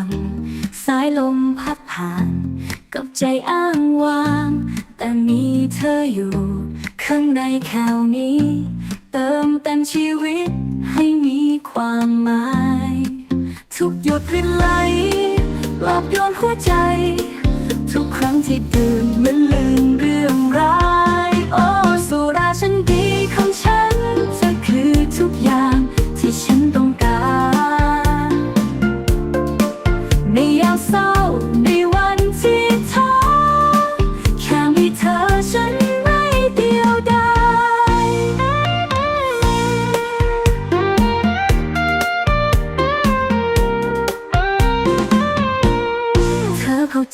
ัง สายลมพัดผ่าน กับใจอ้างว้าง แต่มีเธออยู่ ข้างในแค่นี้ เติมเต็มชีวิตให้มีความหมาย ทุกหยดรินไหลหลอบโยนหัวใจ ทุกครั้งที่ตื่นมันลืม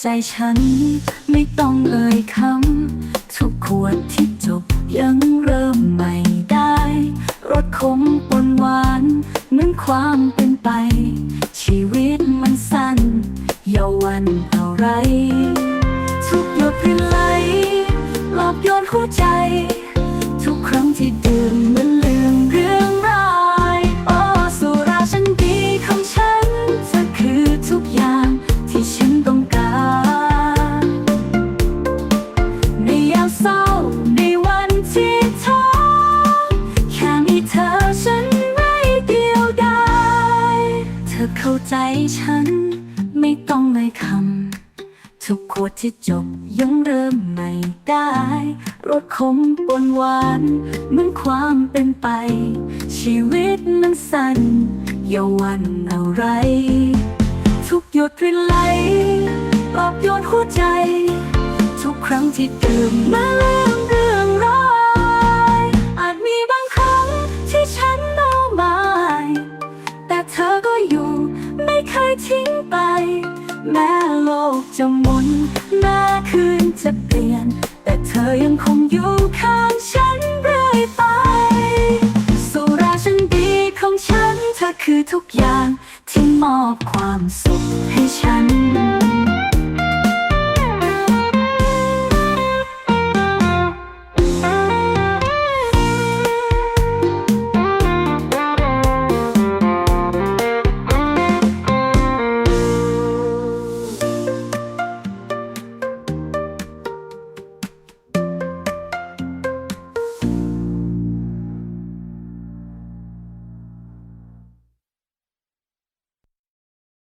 ใจฉัน ไม่ต้องเอ่ยคำทุกขวดที่จบยังเริ่มใหม่ได้ รสขมปนหวานเหมือนความเป็นไป ชีวิตมันสั้นเยาวันอะไร ทุกหยดรินไหลหลอบโยนหัวใจ เข้าใจฉัน ไม่ต้องเลยคำ ทุกขวดที่จบยังเริ่มใหม่ได้รสขมปนหวานเหมือนความเป็นไป ชีวิตมันสั้นอย่าวันอะไร ทุกหยดรินไหลปลอบโยนหัวใจ ทุกครั้งที่ดื่มมาลืม แม้โลกจะหมุน แม้คืนจะเปลี่ยน แต่เธอยังคงอยู่ข้างฉันเรื่อยไป สุราฉันดีของฉัน เธอคือทุกอย่างที่มอบความสุขให้ฉัน